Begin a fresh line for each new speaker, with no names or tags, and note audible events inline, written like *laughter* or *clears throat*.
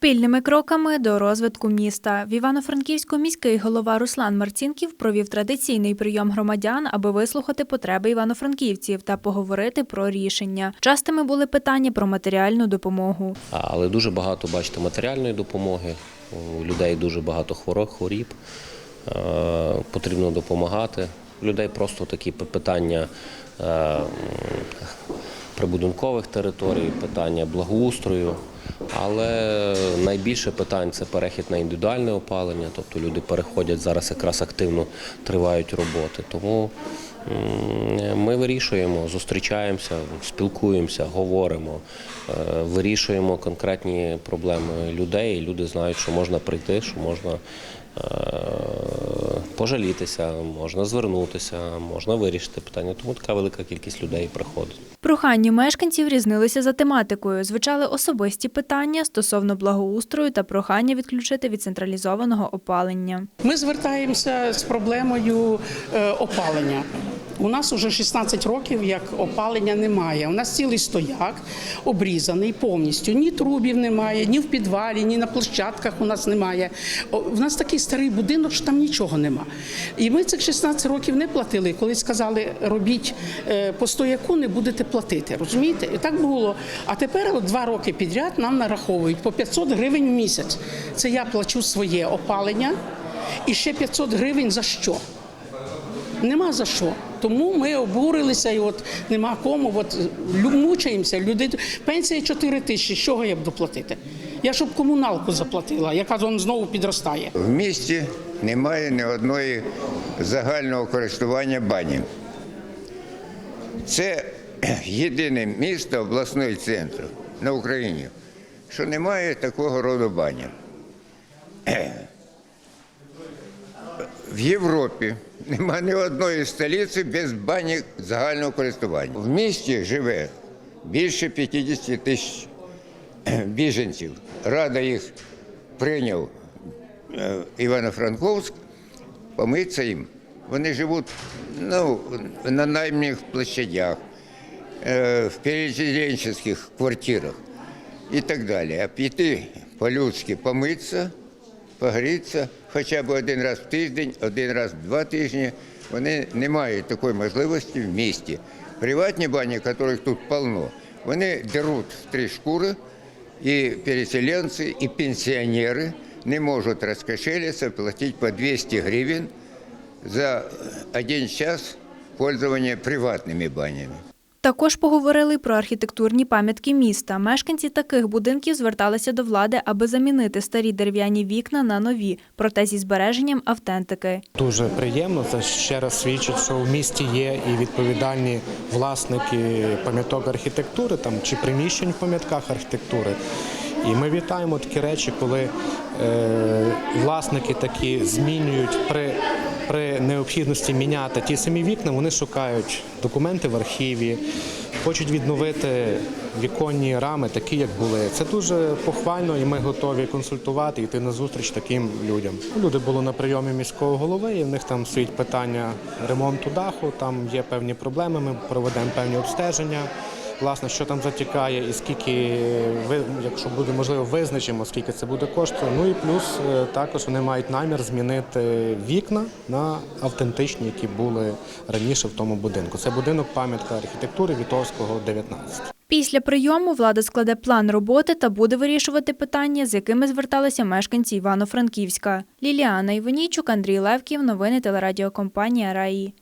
Спільними кроками до розвитку міста в Івано-Франківську міський голова Руслан Марцінків провів традиційний прийом громадян, аби вислухати потреби івано-франківців та поговорити про рішення. Частими були питання про матеріальну допомогу.
Але дуже багато, бачите, матеріальної допомоги. У людей дуже багато хвороб, хворіб. Потрібно допомагати. У людей просто такі питання прибудинкових територій, питання благоустрою. Але найбільше питань це перехід на індивідуальне опалення, тобто люди переходять зараз якраз активно тривають роботи. Тому ми вирішуємо, зустрічаємося, спілкуємося, говоримо, е, вирішуємо конкретні проблеми людей. Люди знають, що можна прийти, що можна е, пожалітися, можна звернутися, можна вирішити питання. Тому така велика кількість людей приходить.
Прохання мешканців різнилися за тематикою. Звучали особисті питання стосовно благоустрою та прохання відключити від централізованого опалення.
Ми звертаємося з проблемою е, опалення. У нас уже 16 років, як опалення немає. У нас цілий стояк обрізаний повністю. Ні трубів немає, ні в підвалі, ні на площадках у нас немає. У нас такий старий будинок, що там нічого нема. І ми цих 16 років не платили. Коли сказали, робіть е, по стояку, не будете платити. Розумієте? І так було. А тепер от два роки підряд нам нараховують по 500 гривень в місяць. Це я плачу своє опалення. І ще 500 гривень за що? Нема за що. Тому ми обурилися, і от нема кому. От мучаємося. Люди пенсія 4 тисячі. З чого я буду платити? Я щоб комуналку заплатила, яка знову підростає.
В місті немає ні одної загального користування бані. Це *clears throat* єдине місто обласної центру на Україні, що немає такого роду бані. В Європі немає ні одної столиці без бані загального користування. В місті живе більше 50 тисяч біженців. Рада їх прийняв е, Івано-Франковськ, помитися їм. Вони живуть ну, на наймних площадях, е, в переселенчих квартирах і так далі. А піти по-людськи помитися, погрітися хоча б один раз в тиждень, один раз в два тижні, вони не мають такої можливості в місті. Приватні бані, яких тут полно, вони деруть три шкури, і переселенці, і пенсіонери не можуть розкошелитися, платити по 200 гривень за один час пользования приватними банями.
Також поговорили про архітектурні пам'ятки міста. Мешканці таких будинків зверталися до влади, аби замінити старі дерев'яні вікна на нові, проте зі збереженням автентики.
Дуже приємно. Це ще раз свідчить, що в місті є і відповідальні власники пам'яток архітектури там чи приміщень в пам'ятках архітектури. І ми вітаємо такі речі, коли е, власники такі змінюють при, при необхідності міняти ті самі вікна, вони шукають документи в архіві, хочуть відновити віконні рами, такі, як були. Це дуже похвально, і ми готові консультувати, йти на зустріч таким людям. Люди були на прийомі міського голови, і в них там стоїть питання ремонту даху. Там є певні проблеми. Ми проведемо певні обстеження. Власне, що там затікає, і скільки якщо буде можливо, визначимо, скільки це буде коштувати. Ну і плюс е, також вони мають намір змінити вікна на автентичні, які були раніше в тому будинку. Це будинок пам'ятка архітектури Вітовського, 19.
Після прийому влада складе план роботи та буде вирішувати питання, з якими зверталися мешканці Івано-Франківська. Ліліана Іванійчук, Андрій Левків. Новини телерадіокомпанія Раї.